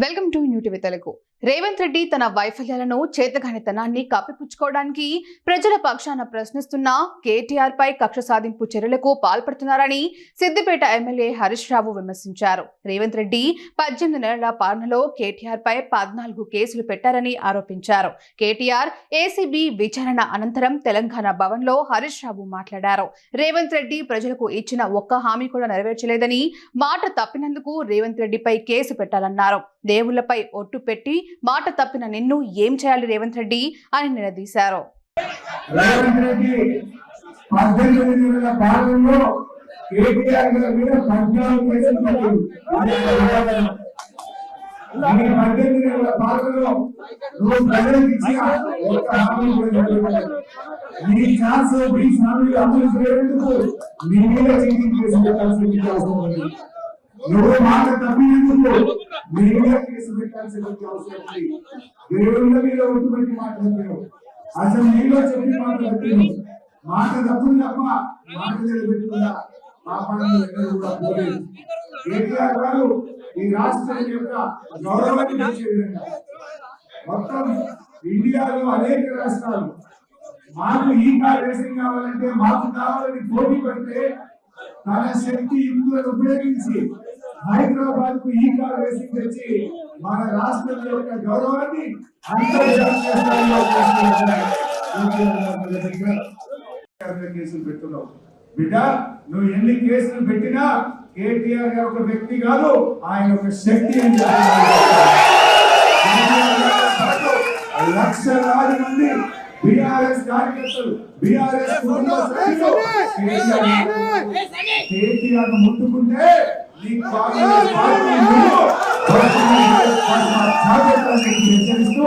Welcome to new TV Telugu. Revanth Reddy తన వైఫల్యాలను చేతగానితనాన్ని కప్పిపుచ్చుకోవడానికి ప్రజల పక్షాన ప్రశ్నిస్తున్న కేటీఆర్ పై కక్ష సాధింపు చర్యలకు పాల్పడుతున్నారని సిద్దిపేట ఎమ్మెల్యే హరీష్ రావు విమర్శించారు. రేవంత్ రెడ్డి పద్దెనిమిది నెలల పాలనలో కేటీఆర్ పై పద్నాలుగు కేసులు పెట్టారని ఆరోపించారు. కేటీఆర్ ఏసీబీ విచారణ అనంతరం తెలంగాణ భవన్లో హరీష్ రావు మాట్లాడారు. రేవంత్ రెడ్డి ప్రజలకు ఇచ్చిన ఒక్క హామీ కూడా నెరవేర్చలేదని మాట తప్పినందుకు రేవంత్ రెడ్డిపై కేసు పెట్టాలన్నారు. దేవుళ్ళపై ఒట్టు పెట్టి మాట తప్పిన నిన్ను ఏం చేయాలి రేవంత్ రెడ్డి అని నిలదీశారు. రేవంత్ ఛాన్స్ మీద అవసరం ఉంది నువ్వు మాట తప్పినందుకు నీ మీద కేసు పెట్టాల్సిన అవసరం దేవుళ్ళ మీద ఒట్టుబెట్టి మాట్లాడుతున్నావు అసెంబ్లీలో చెప్పి మాట్లాడుతున్నావు మాట తప్పులు తప్ప మాట నిలబెట్టుకున్నా పాపాన్ని ఎక్కడ కూడా పోలేదు. కేటీఆర్ గారు ఈ రాష్ట్రం యొక్క గౌరవాన్ని పెంచే విధంగా మొత్తం ఇండియాలో అనేక రాష్ట్రాలు మాకు ఈ కార్ రేసింగ్ కావాలంటే మాకు కావాలని పోటీ పడితే తన శక్తి ఇంట్లో ఉపయోగించి హైదరాబాద్కు ఈ కార్ రేసింగ్ తెచ్చి మన రాష్ట్రం యొక్క గౌరవాన్ని అంతర్జాతీయ స్థాయిలో తీసుకెళ్తున్నారు. కేసులు పెట్టున్నావు బిడ్డ నువ్వు ఎన్ని కేసులు పెట్టినా కేటీఆర్ గారు ఒక వ్యక్తి కాదు ఆయన ఒక శక్తి అని. లక్షలాది మంది బీఆర్ఎస్ కార్యకర్తలు బీఆర్ఎస్ కేటీఆర్ ముట్టుకుంటే నీ పార్టీ హెచ్చరిస్తూ